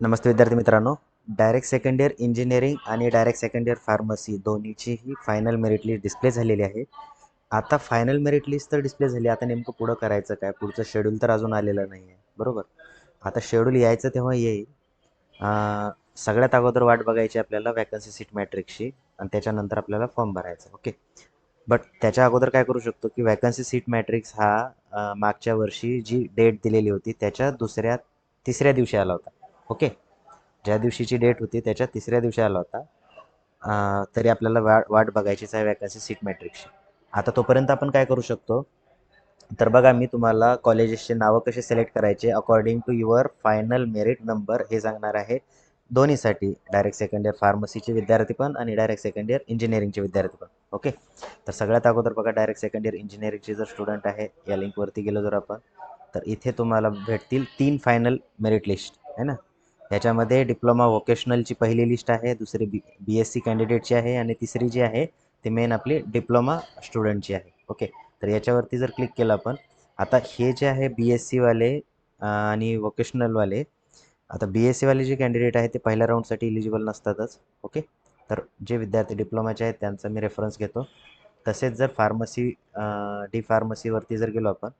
नमस्ते विद्यार्थी मित्रांनो. Direct second year engineering आणि डायरेक्ट सेकंड इयर फार्मसी दोन्हीचीही फायनल मेरिट लिस्ट डिस्प्ले झालेली आहे. आता फायनल मेरिट लिस्ट तर डिस्प्ले झाली. आता नेमकं पुढं करायचं काय? पुढचं शेड्यूल तर अजून आलेलं नाही आहे बरोबर? आता शेड्यूल यायचं तेव्हा येईल. सगळ्यात अगोदर वाट बघायची आपल्याला वॅकन्सी सीट मॅट्रिक्सची आणि त्याच्यानंतर आपल्याला फॉर्म भरायचा. ओके बट त्याच्या अगोदर काय करू शकतो की वॅकन्सी सीट मॅट्रिक्स हा मागच्या वर्षी जी डेट दिलेली होती त्याच्या दुसऱ्या तिसऱ्या दिवशी आला होता. ओके. ज्या दिवशीची डेट होती त्याच्या तिसऱ्या दिवशी आला होता. तरी आपल्याला वाट वाट बघायचीच आहे वॅकन्सी सीट मॅट्रिकची आता तोपर्यंत आपण काय करू शकतो? तर बघा मी तुम्हाला कॉलेजेसचे नावं कसे सिलेक्ट करायचे? According to your final merit number हे सांगणार आहे. दोन्हीसाठी डायरेक्ट सेकंड इयर फार्मसीचे विद्यार्थी पण आणि डायरेक्ट सेकंड इयर इंजिनिअरिंगचे विद्यार्थी पण. ओके? तर सगळ्यात अगोदर बघा डायरेक्ट सेकंड इयर इंजिनिअरिंगचे जर स्टुडंट आहे या लिंकवरती गेलो जर आपण तर इथे तुम्हाला भेटतील तीन फायनल मेरिट लिस्ट आहे ना? याच्यामध्ये डिप्लोमा व्होकेशनलची पहिली लिस्ट आहे दुसरी बी बी एस सी कॅन्डिडेटची आहे आणि तिसरी जी आहे ती मेन आपली डिप्लोमा स्टुडंटची आहे. ओके तर याच्यावरती जर क्लिक केलं आपण आता हे जे आहे बी एस सीवाले आणि व्होकेशनलवाले आता बी एस सीवाले जे कॅन्डिडेट आहे ते पहिल्या राऊंडसाठी इलिजिबल नसतातच. ओके तर जे विद्यार्थी डिप्लोमाचे आहेत त्यांचा मी रेफरन्स घेतो. तसेच जर फार्मसी डी फार्मसीवरती जर गेलो आपण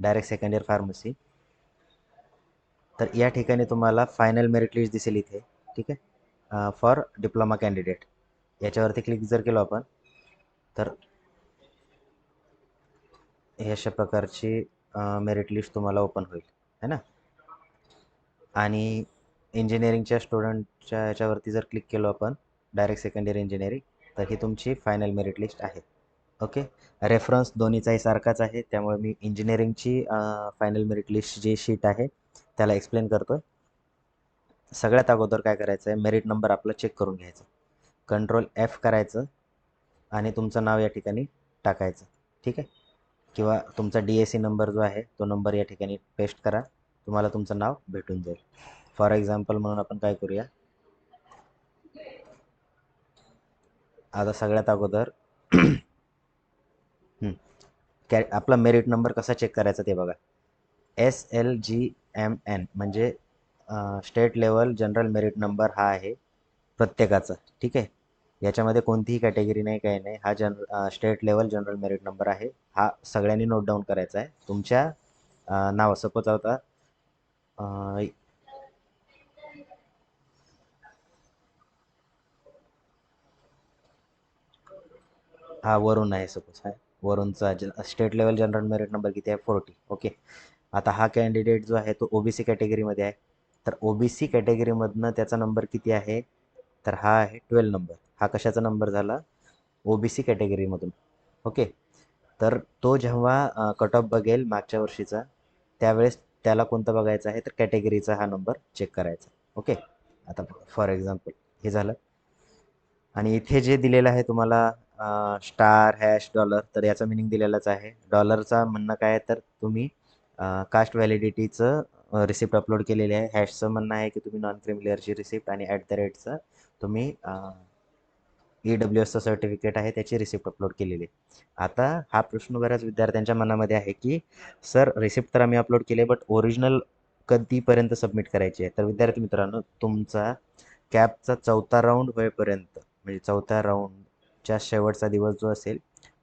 डायरेक्ट सेकंड इयर फार्मसी तर या ठिकाणी तुम्हाला फायनल मेरिट लिस्ट दिसेल इथे ठीक आहे? फॉर डिप्लोमा कॅन्डिडेट याच्यावरती क्लिक जर केलो आपण तर हे अशा प्रकारची मेरिट लिस्ट तुम्हाला ओपन होईल है ना? आणि इंजिनिअरिंगच्या स्टुडंटच्या याच्यावरती जर क्लिक केलो आपण डायरेक्ट सेकंड इयर इंजिनिअरिंग तर ही तुमची फायनल मेरिट लिस्ट आहे ओके? रेफरन्स दोन्हीचाही सारखाच आहे त्यामुळे मी इंजिनिअरिंगची फायनल मेरिट लिस्ट जी शीट आहे त्याला एक्सप्लेन करतो सगळ्यात अगोदर काय करायचं आहे मेरिट नंबर आपला चेक करून घ्यायचा. कंट्रोल एफ करायचं आणि तुमचं नाव या ठिकाणी टाकायचं. ठीक आहे? किंवा तुमचा डी एस सी नंबर जो आहे तो नंबर या ठिकाणी पेस्ट करा. तुम्हाला तुमचं नाव भेटून जाईल. फॉर एक्झाम्पल म्हणून आपण काय करूया? आता सगळ्यात अगोदर कॅ आपला मेरिट नंबर कसा चेक करायचा ते बघा. S L G M N म्हणजे state level general merit number हा आहे प्रत्येकाचा. ठीक आहे? याच्यामध्ये कोणतीही कॅटेगरी नाही काही नाही. हा जन state level general merit number आहे. हा सगळ्यांनी नोट डाऊन करायचा आहे. तुमच्या नाव सपोज आता हा वरून आहे सपोज आहे वरूनचा ज state level general merit number किती आहे? फोर्टी ओके आता हा कॅन्डिडेट जो आहे तो ओ बी सी कॅटेगरीमध्ये आहे. तर ओ बी सी कॅटेगरीमधनं त्याचा नंबर किती आहे? तर हा आहे ट्वेल्व नंबर हा कशाचा नंबर झाला? ओ बी सी कॅटेगरीमधून ओके तर तो जेव्हा कट ऑफ बघेल मागच्या वर्षीचा त्यावेळेस त्याला कोणतं बघायचं आहे? तर कॅटेगरीचा हा नंबर चेक करायचा. ओके आता फॉर एक्झाम्पल हे झालं. आणि इथे जे दिलेलं आहे तुम्हाला स्टार हॅश डॉलर तर याचा मिनिंग दिलेलाच आहे. डॉलरचा म्हणणं काय आहे? तर तुम्ही कास्ट व्हॅलिडिटीचं रिसिप्ट अपलोड केलेली आहे. हॅशचं म्हणणं आहे की तुम्ही नॉन क्रिमिलियरची रिसिप्ट आणि ॲट द रेटचं तुम्ही ई डब्ल्यू एसचं सर्टिफिकेट आहे त्याची रिसिप्ट अपलोड केलेली आहे. आता हा प्रश्न बऱ्याच विद्यार्थ्यांच्या मनामध्ये आहे की सर रिसिप्ट तर आम्ही अपलोड केले बट ओरिजिनल कधीपर्यंत सबमिट करायची आहे? तर विद्यार्थी मित्रांनो तुमचा कॅबचा चौथा राऊंड होईपर्यंत म्हणजे चौथ्या राऊंडच्या शेवटचा दिवस जो असेल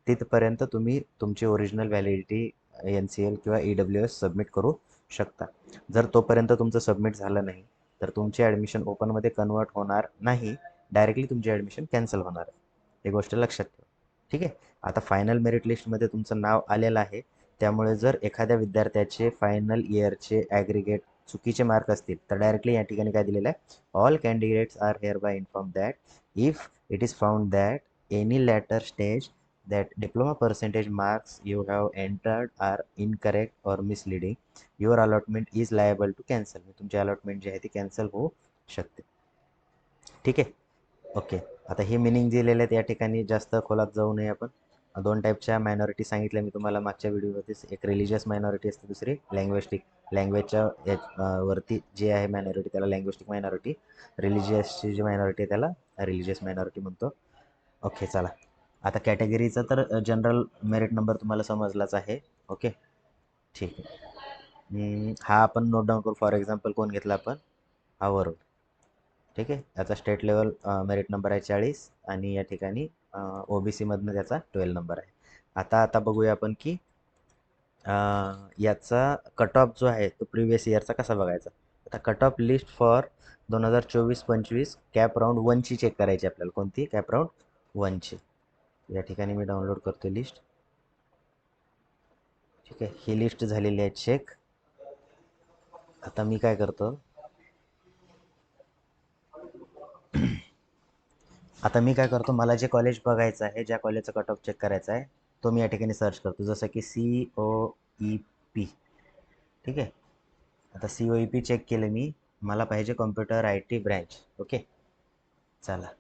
तिथपर्यंत तुम्ही तुमची original validity N C L किंवा ई डब्ल्यू एस सबमिट करू शकता. जर तोपर्यंत तुमचं सबमिट झालं नाही तर तुमची ॲडमिशन ओपनमध्ये कन्वर्ट होणार नाही. डायरेक्टली तुमची ॲडमिशन कॅन्सल होणार आहे. ही गोष्ट लक्षात ठेवा. ठीक आहे? आता फायनल मेरिट लिस्टमध्ये तुमचं नाव आलेलं आहे. त्यामुळे जर एखाद्या विद्यार्थ्याचे फायनल इयरचे ॲग्रिगेट चुकीचे मार्क असतील तर डायरेक्टली या ठिकाणी काय दिलेलं आहे? All candidates are hereby inform that if it is found that any later stage that diploma percentage marks you have entered are incorrect or misleading. Your allotment is liable to cancel. म्हणजे तुमची allotment जी आहे ती cancel होऊ शकते. ठीक आहे? Okay आता हे मिनिंग दिलेले आहेत या ठिकाणी. जास्त खोलात जाऊ नये आपण. दोन टाईपच्या मायनॉरिटी सांगितल्या मी तुम्हाला मागच्या व्हिडिओवरतीच एक रिलिजियस मायनॉरिटी असते दुसरी लँग्वेस्टिक लँग्वेजच्या या वरती जे आहे मायनॉरिटी त्याला लँग्वेस्टिक मायनॉरिटी रिलिजियसची जी मायनॉरिटी आहे त्याला रिलिजियस मायनॉरिटी म्हणतो. ओके चला. आता कॅटेगरीचा तर जनरल मेरिट नंबर तुम्हाला समजलाच आहे. ओके ठीक आहे. हा आपण नोट डाऊन करू. फॉर एक्झाम्पल कोण घेतला आपण? हा वरुण. ठीक आहे? याचा स्टेट लेवल मेरिट नंबर आहे चाळीस आणि या ठिकाणी ओ बी सीमधनं त्याचा ट्वेल्व नंबर आहे. आता आता बघूया आपण की याचा कट ऑफ जो आहे तो प्रिव्हियस इयरचा कसा बघायचा? आता कट ऑफ लिस्ट फॉर दोन हजार चोवीस पंचवीस कॅप राऊंड वनची चेक करायची आपल्याला. कोणती? कॅप राऊंड वनची या ठिकाणी मी डाउनलोड करतो लिस्ट ठीक आहे ही लिस्ट झालेली आहे चेक आता मी काय करतो? आता मी काय करतो मला जे कॉलेज बघायचं आहे ज्या कॉलेजचा कट ऑफ चेक करायचा आहे तो मी या ठिकाणी सर्च करतो. जसं की सी ओ ई पी ठीक आहे? आता C O E P check केलं मी. मला पाहिजे computer I T branch okay चला.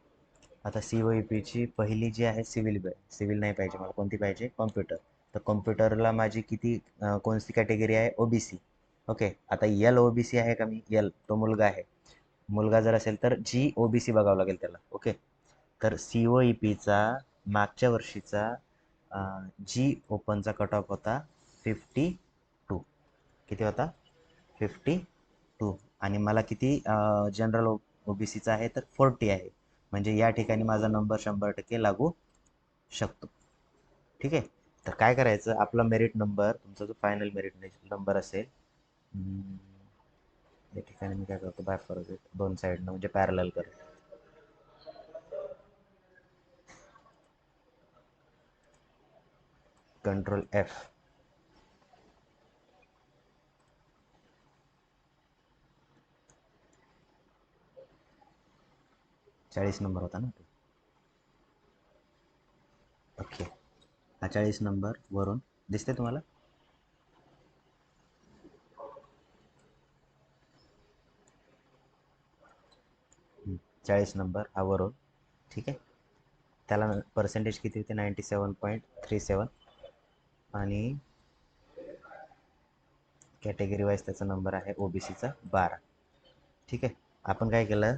आता सी ओ ई पीची पहिली जी आहे सिव्हिल सिव्हिल नाही पाहिजे मला कोणती पाहिजे? कॉम्प्युटर. तर कॉम्प्युटरला माझी किती कोणती कॅटेगरी आहे? ओ बी सी ओके आता यल ओ बी सी आहे का मी? यल तो मुलगा आहे. मुलगा जर असेल तर जी ओ बी सी बघावं लागेल त्याला. ओके तर सी ओ ई पीचा मागच्या वर्षीचा जी ओपनचा कट ऑफ होता फिफ्टी टू किती होता? फिफ्टी टू आणि मला किती जनरल ओ बी सीचा आहे तर फोर्टी आहे. म्हणजे या ठिकाणी माझा नंबर शंभर टक्के लागू शकतो. ठीक आहे? तर काय करायचं? आपला मेरिट नंबर तुमचा जो फायनल मेरिट नंबर असेल या ठिकाणी मी काय करतो? बाय फॉर दोन साईडनं म्हणजे पॅरल करतो कंट्रोल एफ चाळीस नंबर होता ना ओके हा चाळीस नंबर वरून दिसते तुम्हाला? चाळीस नंबर हा वरून. ठीक आहे? त्याला पर्सेंटेज किती होते? Ninety seven point three seven आणि कॅटेगरी वाईज त्याचा नंबर आहे ओ बी सीचा बारा. ठीक आहे? आपण काय केलं?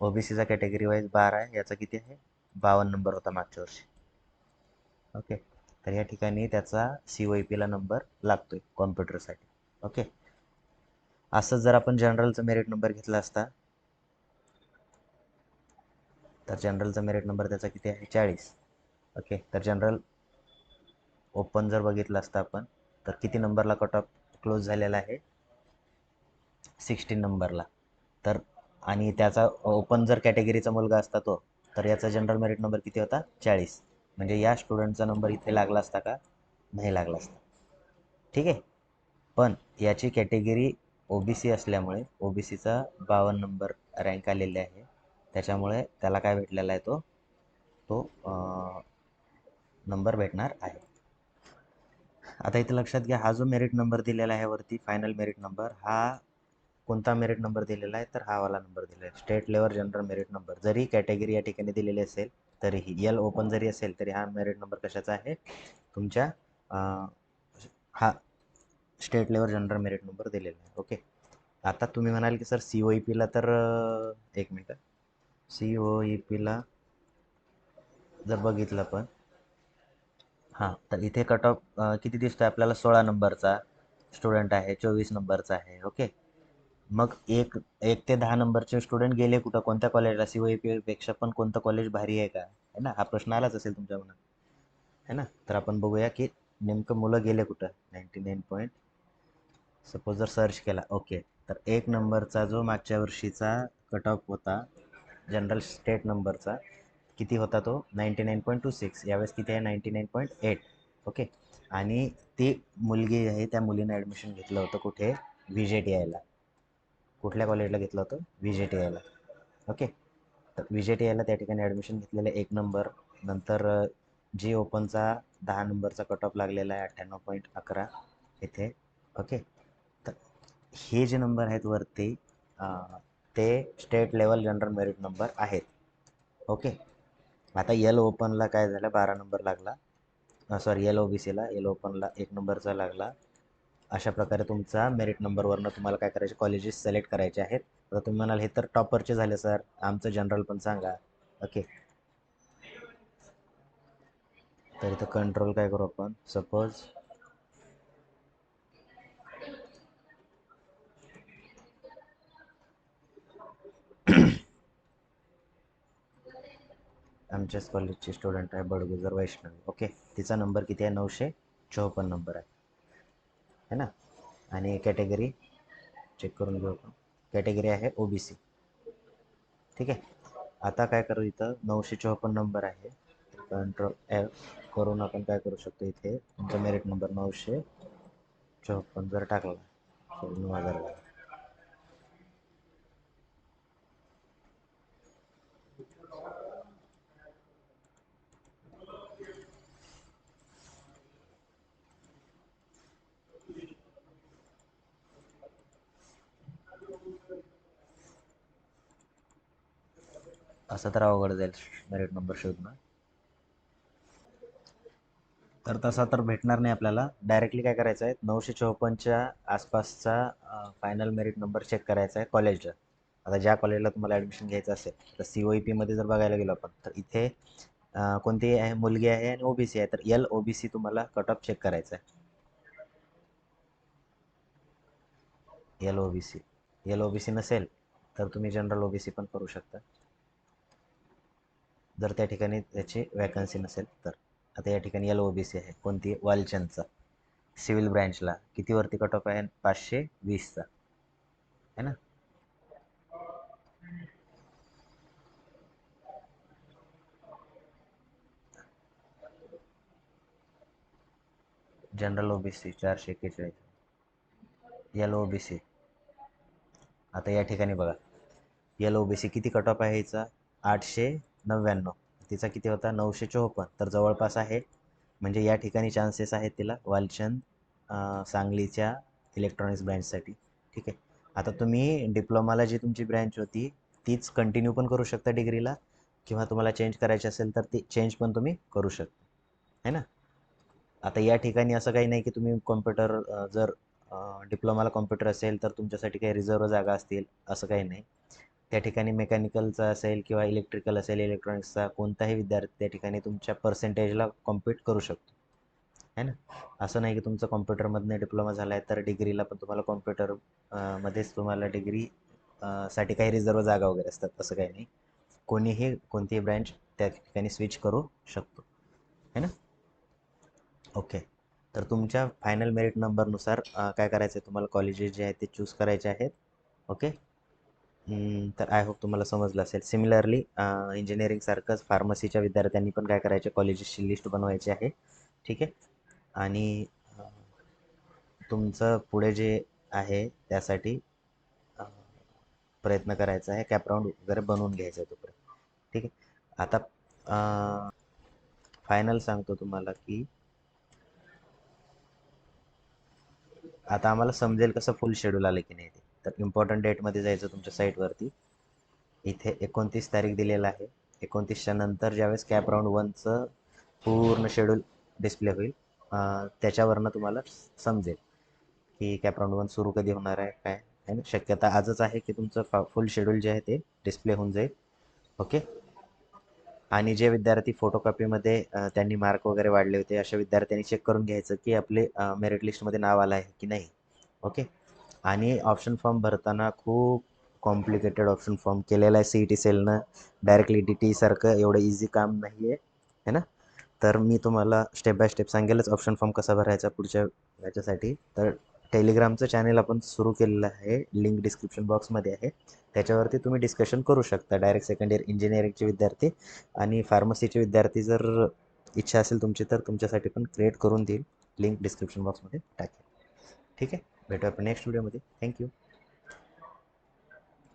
ओ बी सीचा कॅटेगरी वाईज बारा आहे. याचा किती आहे? बावन्न नंबर होता मागच्या वर्षी. ओके तर या ठिकाणी त्याचा सी वाय पीला नंबर लागतो आहे कॉम्प्युटरसाठी ओके असंच जर आपण जनरलचा मेरिट नंबर घेतला असता तर जनरलचा मेरिट नंबर त्याचा किती आहे? चाळीस. ओके तर जनरल ओपन जर बघितलं असतं आपण तर किती नंबरला कट ऑफ क्लोज झालेला आहे? सिक्स्टीन नंबरला तर आणि त्याचा ओपन जर कॅटेगरीचा मुलगा असता तो तर याचा जनरल मेरिट नंबर किती होता? चाळीस. म्हणजे या स्टुडंटचा नंबर इथे लागला असता का? नाही लागला असता. ठीक आहे? पण याची कॅटेगरी ओ बी सी असल्यामुळे ओ बी सीचा बावन्न नंबर रँक आलेले आहे. त्याच्यामुळे त्याला काय भेटलेला आहे तो? तो नंबर भेटणार आहे. आता इथे लक्षात घ्या हा जो मेरिट नंबर दिलेला आहे वरती फायनल मेरिट नंबर हा कोणता मेरिट नंबर दिलेला आहे तर हा वाला नंबर दिलेला आहे. State level general merit number जरी कॅटेगरी या ठिकाणी दिलेली असेल तरीही. यल ओपन जरी असेल तरी हा मेरिट नंबर कशाचा आहे? तुमच्या हा state level general merit number दिलेला आहे. ओके आता तुम्ही म्हणाल की सर सी ओ ई पीला तर एक मिनटं सी ओ ई पीला जर बघितलं पण हां तर इथे कट ऑफ किती दिसतो आहे आपल्याला? सोळा नंबरचा स्टुडंट आहे चोवीस नंबरचा आहे. ओके मग एक एक ते दहा नंबरचे स्टुडंट गेले कुठं? कोणत्या कॉलेजला सी ओ पी पेक्षा पण कोणतं कॉलेज भारी आहे का? है ना? हा प्रश्न आलाच असेल तुमच्या मनात. है ना? तर आपण बघूया की नेमकं मुलं गेले कुठं? नाईन्टी नाईन पॉईंट सपोज जर सर्च केला ओके तर एक नंबरचा जो मागच्या वर्षीचा कट ऑफ होता जनरल स्टेट नंबरचा किती होता तो? Ninety nine point two six यावेळेस किती आहे? Ninety nine point eight okay आणि ती मुलगी आहे त्या मुलीनं ॲडमिशन घेतलं होतं कुठे? व्ही जे टी आयला कुठल्या कॉलेजला घेतलं होतं? व्ही जे टी आयला ओके तर व्ही जे टी आयला त्या ठिकाणी ॲडमिशन घेतलेलं आहे एक नंबर नंतर जी ओपनचा दहा नंबरचा कट ऑफ लागलेला आहे अठ्ठ्याण्णव पॉईंट अकरा इथे. ओके तर हे जे नंबर आहेत वरती ते state level general merit number आहेत. ओके आता यल ओपनला काय झालं? बारा नंबर लागला. सॉरी यल ओ बी सीला यल ओपनला एक नंबरचा लागला. अशा प्रकारे तुमचा मेरिट नंबरवरनं तुम्हाला काय करायचे कॉलेजेस सिलेक्ट करायचे आहेत. आता तुम्ही म्हणाल हे तर टॉपरचे झाले सर आमचं जनरल पण सांगा. ओके तर इथं कंट्रोल काय करू आपण? सपोज आमच्याच कॉलेजचे स्टुडंट आहे बडगुजर वैष्णवी. ओके तिचा नंबर किती आहे? नऊशे चौपन्न नंबर आहे. है ना? आणि कॅटेगरी चेक करून घेऊ आपण. कॅटेगरी आहे ओ बी सी ठीक आहे? आता काय करू इथं? नऊशे चौपन्न नंबर आहे. कंट्रोल एफ करून आपण काय करू शकतो इथे? तुमचा मेरिट नंबर नऊशे चौपन्न जर टाकला नऊ हजार असं तर अवघड जाईल मेरिट नंबर शोधणं तर तसा तर भेटणार नाही आपल्याला. डायरेक्टली काय करायचं आहे? नऊशे चौपन्नच्या आसपासचा फायनल मेरिट नंबर चेक करायचा आहे कॉलेजला आता ज्या कॉलेजला तुम्हाला ॲडमिशन घ्यायचं असेल तर सी ओ ई पीमध्ये जर बघायला गेलो आपण तर इथे कोणती आहे? मुलगी आहे आणि ओबीसी आहे. तर एल ओबीसी तुम्हाला कट ऑफ चेक करायचा आहे. एल ओबीसी एल ओबीसी नसेल तर तुम्ही जनरल ओ बी सी पण करू शकता. जर त्या ठिकाणी त्याची वॅकन्सी नसेल तर. आता या ठिकाणी एल ओ बी सी आहे. कोणती? वालचंदचा सिव्हिल ब्रँचला कितीवरती कट ऑफ आहे? पाचशे वीसचा. है ना? जनरल ओ बी सी चारशे एक्केचाळीस. एल ओ बी सी आता या ठिकाणी बघा. एल ओ बी सी किती कट ऑफ आहे याचा आठशे नव्याण्णव. तिचा किती होता? नऊशे चोपन्न. तर जवळपास आहे म्हणजे या ठिकाणी चान्सेस आहेत तिला. वालचंद सांगलीच्या इलेक्ट्रॉनिक्स ब्रँचसाठी ठीक आहे? आता तुम्ही डिप्लोमाला जी तुमची ब्रँच होती तीच कंटिन्यू पण करू शकता डिग्रीला किंवा तुम्हाला चेंज करायची असेल तर ती चेंज पण तुम्ही करू शकता. है ना? आता या ठिकाणी असं काही नाही की तुम्ही कॉम्प्युटर जर डिप्लोमाला कॉम्प्युटर असेल तर तुमच्यासाठी काही रिझर्व जागा असतील असं काही नाही. त्या ठिकाणी मेकॅनिकलचा असेल किंवा इलेक्ट्रिकल असेल इलेक्ट्रॉनिक्सचा कोणताही विद्यार्थी त्या ठिकाणी तुमच्या पर्सेंटेजला कॉम्पीट करू शकतो. है ना? असं नाही की तुमचं कॉम्प्युटरमधनं डिप्लोमा झाला आहे तर डिग्रीला पण तुम्हाला कॉम्प्युटर मध्येच तुम्हाला डिग्री साठी काही रिझर्व जागा वगैरे असतात असं काही नाही. कोणीही कोणतीही ब्रँच त्या ठिकाणी स्विच करू शकतो. है ना? ओके तर तुमच्या फायनल मेरिट नंबरनुसार काय करायचं आहे तुम्हाला? कॉलेजेस जे आहेत ते चूज करायचे आहेत. ओके तर आय होप तुम्हाला समजलं असेल. सिमिलरली इंजिनिअरिंगसारखंच फार्मसीच्या विद्यार्थ्यांनी पण काय करायचे? कॉलेजेसची लिस्ट बनवायची आहे. ठीक आहे? आणि तुमचं पुढे जे आहे त्यासाठी प्रयत्न करायचा आहे. कॅपराऊंड वगैरे बनवून घ्यायचा आहे तोपर्यंत. ठीक आहे? आता फायनल सांगतो तुम्हाला की आता आम्हाला समजेल कसं फुल शेड्यूल आलं की नाही तर इम्पॉर्टंट डेटमध्ये जायचं तुमच्या साईटवरती इथे एकोणतीस तारीख दिलेला आहे. एकोणतीसच्या नंतर ज्यावेळेस कॅप राऊंड वनचं पूर्ण शेड्यूल डिस्प्ले होईल त्याच्यावरनं तुम्हाला समजेल की कॅप राऊंड वन सुरू कधी होणार आहे काय आहे ना? शक्यता आजच आहे की तुमचं फुल शेड्यूल जे आहे ते डिस्प्ले होऊन जाईल. ओके आणि जे विद्यार्थी फोटोकॉपीमध्ये त्यांनी मार्क वगैरे वाढले होते अशा विद्यार्थ्यांनी चेक करून घ्यायचं की आपले मेरिट लिस्टमध्ये नाव आलं आहे की नाही. ओके आणि ऑप्शन फॉर्म भरताना खूप कॉम्प्लिकेटेड ऑप्शन फॉर्म केलेला आहे सी ई टी सेलनं डायरेक्टली डी टी सारखं एवढं इझी काम नाही आहे है ना? तर मी तुम्हाला स्टेप बाय स्टेप सांगेलच ऑप्शन फॉर्म कसा भरायचा पुढच्या याच्यासाठी. तर टेलिग्रामचं चॅनेल आपण सुरू केलेलं आहे. लिंक डिस्क्रिप्शन बॉक्समध्ये आहे. त्याच्यावरती तुम्ही डिस्कशन करू शकता. डायरेक्ट सेकंड इयर इंजिनिअरिंगचे विद्यार्थी आणि फार्मसीचे विद्यार्थी जर इच्छा असेल तुमची तर तुमच्यासाठी पण क्रिएट करून देईल. लिंक डिस्क्रिप्शन बॉक्समध्ये टाकेल. ठीक आहे? भेटू आपण नेक्स्ट व्हिडिओमध्ये थँक्यू